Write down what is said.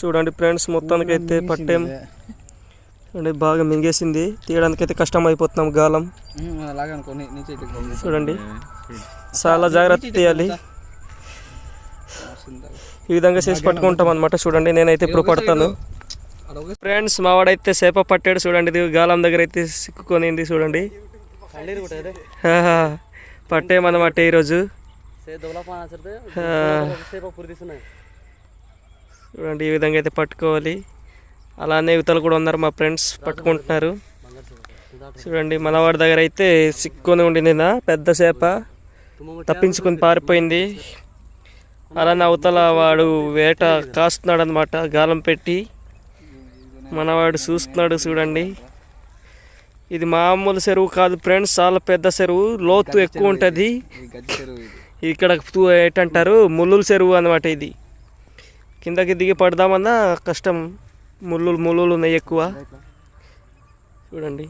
చూడండి ఫ్రెండ్స్ మొత్తానికి అయితే పట్టేం చూడండి బాగా మింగేసింది. తీయడానికి అయితే కష్టం అయిపోతున్నాం గాలం. చూడండి. చాలా జాగ్రత్త తీయాలి. ఈ విధంగా చేసి పట్టుకుంటాం అనమాట చూడండి నేనైతే ఇప్పుడు పడతాను. ఫ్రెండ్స్ మావాడైతే చేప పట్టాడు చూడండి. ఇది గాలం దగ్గర అయితే సిక్కుకొనింది చూడండి. పట్టేమన్నమాట ఈరోజు. చూడండి ఈ విధంగా అయితే పట్టుకోవాలి. అలానే యువతలు కూడా ఉన్నారు మా ఫ్రెండ్స్ పట్టుకుంటున్నారు. చూడండి మనవాడి దగ్గర అయితే సిక్కుని ఉండింది నా పెద్ద చేప. తప్పించుకొని పారిపోయింది. అలానే అవతల వాడు వేట కాస్తున్నాడు అనమాట గాలం పెట్టి. మనవాడు చూస్తున్నాడు చూడండి. ఇది మామూలు చెరువు కాదు ఫ్రెండ్స్ చాలా పెద్ద చెరువు లోతు ఎక్కువ ఉంటుంది. ఇక్కడ ఏంటంటారు? ముల్లుల చెరువు అనమాట ఇది. కిందకి దిగి పడదామన్నా కష్టం. ముళ్ళు ముళ్ళులు ఉన్నాయి ఎక్కువ. చూడండి.